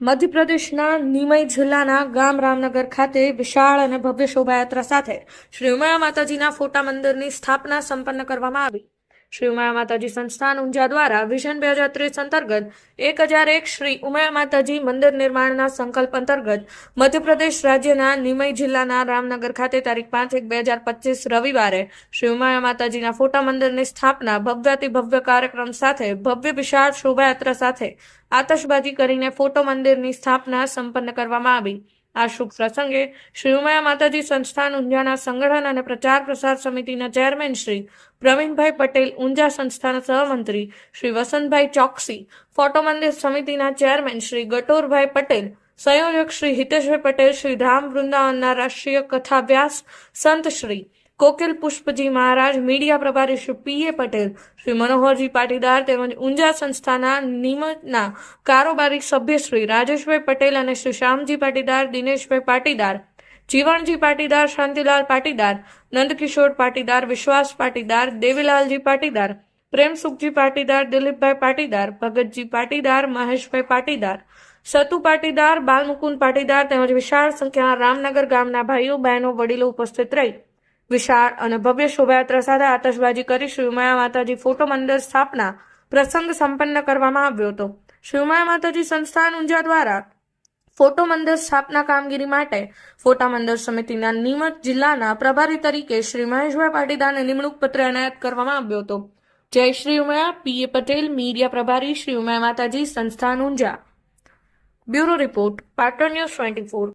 મધ્યપ્રદેશના નિમય જિલ્લાના ગામ રામનગર ખાતે વિશાળ અને ભવ્ય શોભાયાત્રા સાથે શ્રી ઉમાયા માતાજીના ફોટા મંદિરની સ્થાપના સંપન્ન કરવામાં આવી. શ્રી ઉમાયા માતાજી સંસ્થાન ઊંઝા દ્વારા વિઝન બે હજાર ત્રીસ અંતર્ગત એક હજાર એક શ્રી ઉમાયા માતાજી મંદિર નિર્માણના સંકલ્પ અંતર્ગત મધ્યપ્રદેશ રાજ્યના નિમય જિલ્લાના રામનગર ખાતે તારીખ પાંચ એક બે હજાર પચીસ રવિવારે શ્રી ઉમાયા માતાજીના ફોટા મંદિરની સ્થાપના ભવ્યાતિ ભવ્ય કાર્યક્રમ સાથે ભવ્ય વિશાળ શોભાયાત્રા સાથે આતશબાજી કરીને ફોટો મંદિરની સ્થાપના સંપન્ન કરવામાં આવી. આ શુભ પ્રસંગે શ્રી ઉમાયા માતાજી સંસ્થાન ઊંઝાના સંગઠન અને પ્રચાર પ્રસાર સમિતિના ચેરમેન શ્રી પ્રવીણભાઈ પટેલ ઊંઝા સંસ્થાના સહમંત્રી શ્રી વસંતભાઈ ચોકસી ફોટો મંદિર સમિતિના ચેરમેન શ્રી ગટોરભાઈ પટેલ, સંયોજક શ્રી હિતેશભાઈ પટેલ, શ્રી ધામ વૃંદાવનના રાષ્ટ્રીય કથા વ્યાસ સંત શ્રી કોકિલ પુષ્પજી મહારાજ, મીડિયા પ્રભારી શ્રી પી. એ. પટેલ, શ્રી મનોહરજી પાટીદાર તેમજ ઊંઝા સંસ્થાના નિમના કારોબારી સભ્ય શ્રી રાજેશભાઈ પટેલ અને શ્રી શ્યામજી પાટીદાર, દિનેશભાઈ પાટીદાર, જીવણજી પાટીદાર, શાંતિલાલ પાટીદાર, નંદકિશોર પાટીદાર, વિશ્વાસ પાટીદાર, દેવીલાલજી પાટીદાર, પ્રેમસુખજી પાટીદાર, દિલીપભાઈ પાટીદાર, ભગતજી પાટીદાર, મહેશભાઈ પાટીદાર, સતુ પાટીદાર, બાલમુકુંદ પાટીદાર તેમજ વિશાળ સંખ્યામાં રામનગર ગામના ભાઈઓ, બહેનો, વડીલો ઉપસ્થિત રહી વિશાળ અને ભવ્ય શોભાયાત્રા સાથે આતશબાજી કરી શિવમાયા માતાજી ફોટો મંદિર સ્થાપના પ્રસંગ સંપન્ન કરવામાં આવ્યો હતો. શિવમાયા માતાજી સંસ્થાન ઊંઝા દ્વારા ફોટો મંદિર સ્થાપના કામગીરી માટે ફોટા મંદિર સમિતિના નિમત જિલ્લાના પ્રભારી તરીકે શ્રી મહેશભાઈ પાટીદારને નિમણૂક પત્ર એનાયત કરવામાં આવ્યો હતો. Jai Shri Umiya, P. A. Patel, media પ્રભારી, શ્રી ઉમયા માતાજી, સંસ્થાન Unjha. Bureau report, Patan news twenty four.